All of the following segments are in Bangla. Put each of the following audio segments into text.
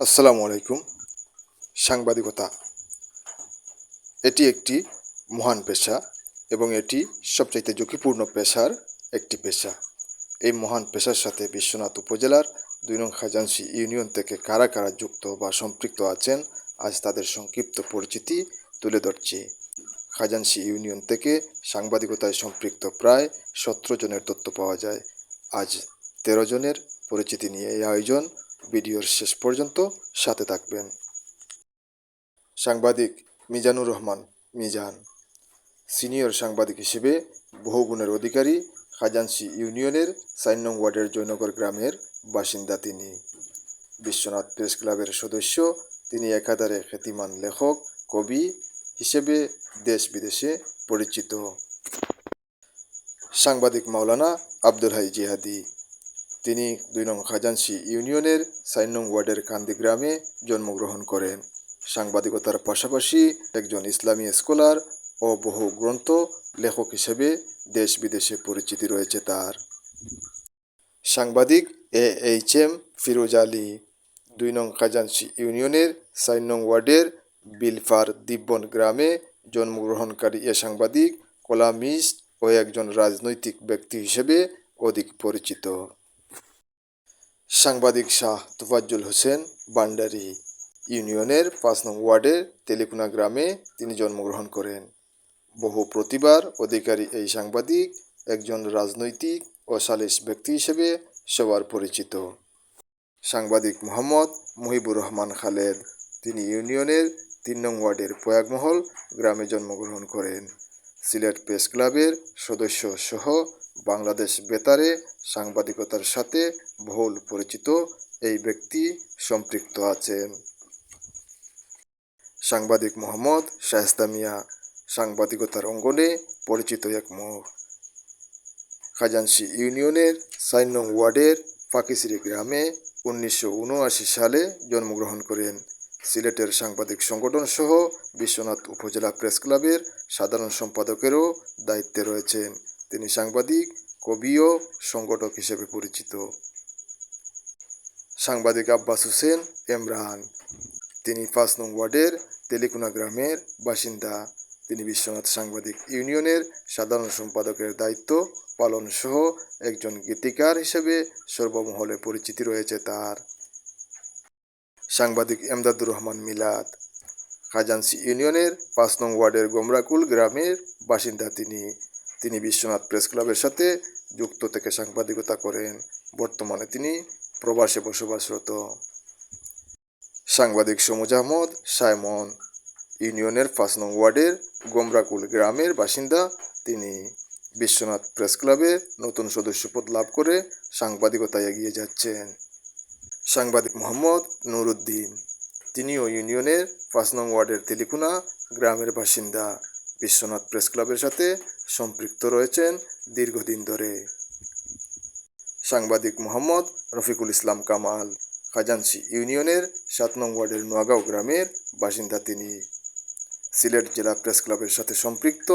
আসসালামু আলাইকুম। সাংবাদিকতা। এটি একটি মহান পেশা এবং এটি সবচাইতে ঝুঁকিপূর্ণ পেশার একটি পেশা। এই মহান পেশার সাথে বিশ্বনাথ উপজেলার দুই নং খাজানসি ইউনিয়ন থেকে কারা কারা যুক্ত বা সম্পৃক্ত আছেন, আজ তাদের সংক্ষিপ্ত পরিচিতি তুলে ধরছি। খাজানসি ইউনিয়ন থেকে সাংবাদিকতায় সম্পৃক্ত প্রায় সতেরো জনের তথ্য পাওয়া যায়। আজ তেরো জনের পরিচিতি নিয়ে এই আয়োজন ভিডিওর শেষ পর্যন্ত সাথে থাকবেন। সাংবাদিক মিজানুর রহমান, মিজান। সিনিয়র সাংবাদিক হিসেবে বহুগুণের অধিকারী খাজানসি ইউনিয়নের চার নং ওয়ার্ডের জয়নগর গ্রামের বাসিন্দা তিনি। বিশ্বনাথ প্রেস ক্লাবের সদস্য, তিনি একাধারে খ্যাতিমান লেখক, কবি হিসেবে দেশ বিদেশে পরিচিত। সাংবাদিক মাওলানা আব্দুল হাই জিহাদি। তিনি দুই নং খাজানসি ইউনিয়নের চার নং ওয়ার্ডের কান্দি গ্রামে জন্মগ্রহণ করেন। সাংবাদিকতার পাশাপাশি একজন ইসলামী স্কলার ও বহু গ্রন্থ লেখক হিসেবে দেশ বিদেশে পরিচিতি রয়েছে তার। সাংবাদিক A H M Firoz Ali দুই নং খাজানসি ইউনিয়নের চার নং ওয়ার্ডের বিলফার দিব্বন গ্রামে জন্মগ্রহণকারী এ সাংবাদিক কলামিস্ট ও একজন রাজনৈতিক ব্যক্তি হিসেবে অধিক পরিচিত। সাংবাদিক শাহ তোফাজ্জুল হোসেন বান্ডারি ইউনিয়নের পাঁচ নং ওয়ার্ডের তেলিকুনা গ্রামে তিনি জন্মগ্রহণ করেন। বহু প্রতিবার অধিকারী এই সাংবাদিক একজন রাজনৈতিক ও সালিস ব্যক্তি হিসেবে সবার পরিচিত। সাংবাদিক মোহাম্মদ মুহিবুর রহমান খালেদ, তিনি ইউনিয়নের তিন নং ওয়ার্ডের প্রয়াগমহল গ্রামে জন্মগ্রহণ করেন। সিলেট প্রেস ক্লাবের সদস্য সহ বাংলাদেশ বেতারে সাংবাদিকতার সাথে বহুল পরিচিত এই ব্যক্তি সম্পৃক্ত আছেন। সাংবাদিক মোহাম্মদ শায়েস্তা মিয়া সাংবাদিকতার অঙ্গনে পরিচিত এক মুখ খাজানসি ইউনিয়নের চার নং ওয়ার্ডের পাকিসিরি গ্রামে উনিশশো উনআশি সালে জন্মগ্রহণ করেন। সিলেটের সাংবাদিক সংগঠন সহ বিশ্বনাথ উপজেলা প্রেস ক্লাবের সাধারণ সম্পাদকেরও দায়িত্বে রয়েছেন। তিনি সাংবাদিক, কবি ও সংগঠক হিসেবে পরিচিত। সাংবাদিক আব্বাস হোসেন এমরান। তিনি পাঁচ নং ওয়ার্ডের তেলিকুনা গ্রামের বাসিন্দা। তিনি বিশ্বনাথ সাংবাদিক ইউনিয়নের সাধারণ সম্পাদকের দায়িত্ব পালন সহ একজন গীতিকার হিসেবে সর্বমহলে পরিচিতি রয়েছে তার। সাংবাদিক এমদাদুর রহমান মিলাদ। খাজানসি ইউনিয়নের পাঁচ নং ওয়ার্ডের গোমরাকুল গ্রামের বাসিন্দা তিনি। তিনি বিশ্বনাথ প্রেস ক্লাবের সাথে যুক্ত থেকে সাংবাদিকতা করেন। বর্তমানে তিনি প্রবাসে বসবাসরত। সাংবাদিক সমুজ আহমদ, সাইমন ইউনিয়নের পাঁচ নং ওয়ার্ডের গোমরাকুল গ্রামের বাসিন্দা তিনি। বিশ্বনাথ প্রেস ক্লাবে নতুন সদস্যপদ লাভ করে সাংবাদিকতায় এগিয়ে যাচ্ছেন। সাংবাদিক মোহাম্মদ নুরুদ্দিন, তিনিও ইউনিয়নের পাঁচ নং ওয়ার্ডের তেলিকুনা গ্রামের বাসিন্দা। বিশ্বনাথ প্রেস ক্লাবের সাথে সম্পৃক্ত রয়েছেন দীর্ঘদিন ধরে। সাংবাদিক মোহাম্মদ রফিকুল ইসলাম কামাল খাজানসি ইউনিয়নের সাত নং ওয়ার্ডের নোয়াগাঁও গ্রামের বাসিন্দা তিনি। সিলেট জেলা প্রেস ক্লাবের সাথে সম্পৃক্ত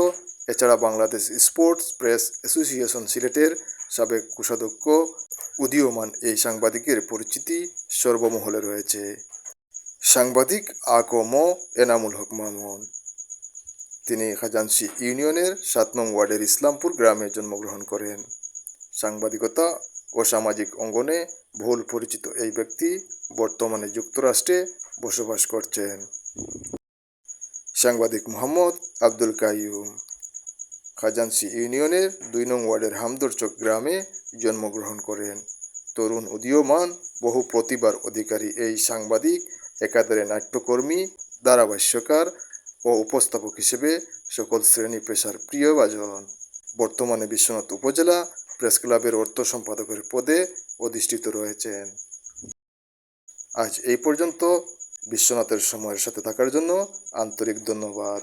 এছাড়া বাংলাদেশ স্পোর্টস প্রেস অ্যাসোসিয়েশন সিলেটের সাবেক কোষাধ্যক্ষ উদীয়মান এই সাংবাদিকের পরিচিতি সর্বমহলে রয়েছে। সাংবাদিক আকম এনামুল হক মামুন। তিনি খাজানসি ইউনিয়নের সাত নং ওয়ার্ডের ইসলামপুর গ্রামে জন্মগ্রহণ করেন। সাংবাদিকতা ও সামাজিক অঙ্গনে বহুল পরিচিত এই ব্যক্তি বর্তমানে যুক্তরাষ্ট্রে বসবাস করছেন। সাংবাদিক মোহাম্মদ আব্দুল কাইয়ুম খাজানসি ইউনিয়নের দুই নং ওয়ার্ডের হামদরচক গ্রামে জন্মগ্রহণ করেন। তরুণ উদীয়মান, বহু প্রতিভার অধিকারী এই সাংবাদিক, একাধারে নাট্যকর্মী, ধারাভাষ্যকার ও উপস্থাপক হিসেবে সকল শ্রেণি পেশার প্রিয় বাজন বর্তমানে বিশ্বনাথ উপজেলা প্রেস ক্লাবের অর্থ সম্পাদকের পদে অধিষ্ঠিত রয়েছেন। আজ এই পর্যন্ত বিশ্বনাথের সময়ের সাথে থাকার জন্য আন্তরিক ধন্যবাদ।